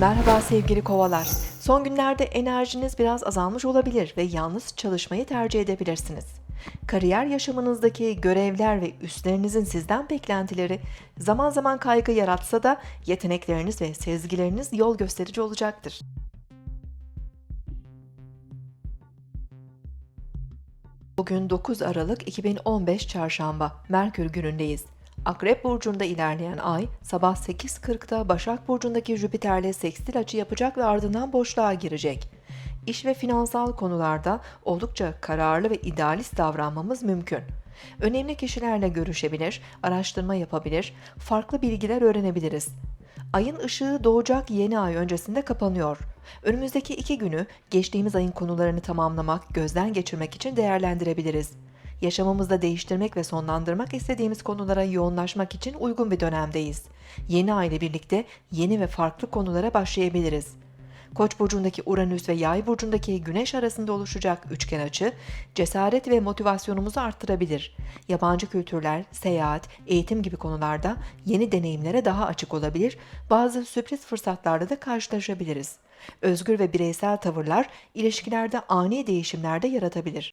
Merhaba sevgili kovalar. Son günlerde enerjiniz biraz azalmış olabilir ve yalnız çalışmayı tercih edebilirsiniz. Kariyer yaşamınızdaki görevler ve üstlerinizin sizden beklentileri zaman zaman kaygı yaratsa da yetenekleriniz ve sezgileriniz yol gösterici olacaktır. Bugün 9 Aralık 2015 Çarşamba, Merkür günündeyiz. Akrep Burcu'nda ilerleyen ay, sabah 8.40'da Başak Burcu'ndaki Jüpiter'le sekstil açı yapacak ve ardından boşluğa girecek. İş ve finansal konularda oldukça kararlı ve idealist davranmamız mümkün. Önemli kişilerle görüşebilir, araştırma yapabilir, farklı bilgiler öğrenebiliriz. Ayın ışığı doğacak yeni ay öncesinde kapanıyor. Önümüzdeki iki günü geçtiğimiz ayın konularını tamamlamak, gözden geçirmek için değerlendirebiliriz. Yaşamımızda değiştirmek ve sonlandırmak istediğimiz konulara yoğunlaşmak için uygun bir dönemdeyiz. Yeni ay ile birlikte yeni ve farklı konulara başlayabiliriz. Koç burcundaki Uranüs ve Yay burcundaki Güneş arasında oluşacak üçgen açı cesaret ve motivasyonumuzu arttırabilir. Yabancı kültürler, seyahat, eğitim gibi konularda yeni deneyimlere daha açık olabilir. Bazı sürpriz fırsatlarla da karşılaşabiliriz. Özgür ve bireysel tavırlar ilişkilerde ani değişimler de yaratabilir.